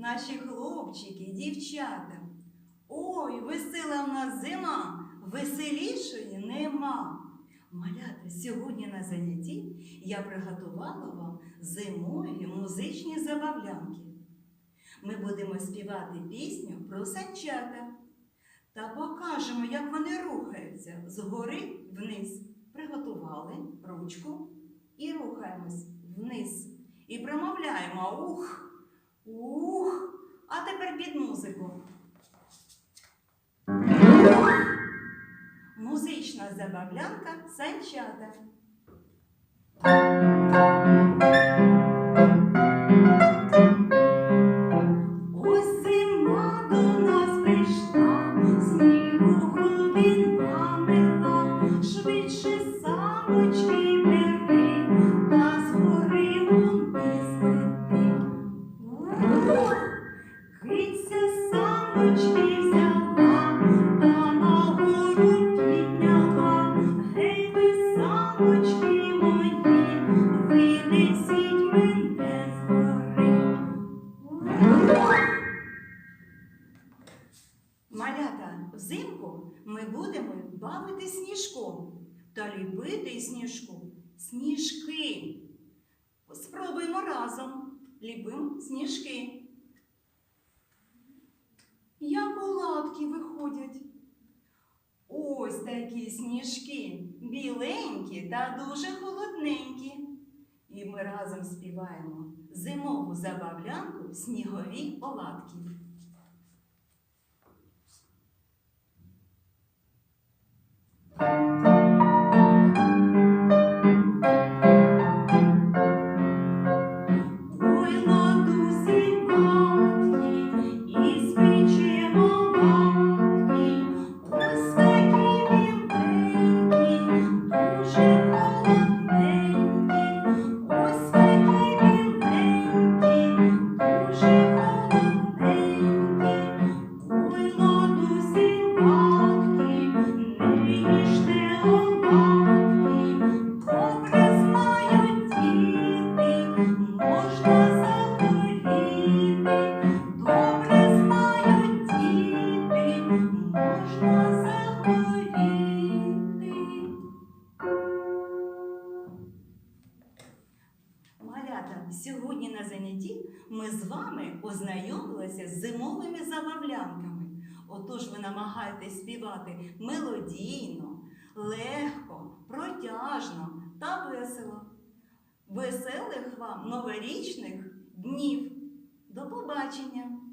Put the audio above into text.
наші хлопчики, дівчата. Ой, весела в нас зима, веселішої нема. Малята, сьогодні на занятті я приготувала вам зимові музичні забавлянки. Ми будемо співати пісню про санчата та покажемо, як вони рухаються згори вниз. Приготували ручку і рухаємось вниз. І промовляємо ух, ух. А тепер під музику. Музична забавлянка санчата. Малята, взимку ми будемо бавити сніжком та ліпити сніжку сніжки. Спробуємо разом. Ліпимо сніжки. Як оладки виходять. Ось такі сніжки, біленькі та дуже холодненькі. І ми разом співаємо зимову забавлянку снігові оладки. Сьогодні на занятті ми з вами ознайомилися з зимовими забавлянками. Отож ви намагаєтесь співати мелодійно, легко, протяжно та весело. Веселих вам новорічних днів! До побачення!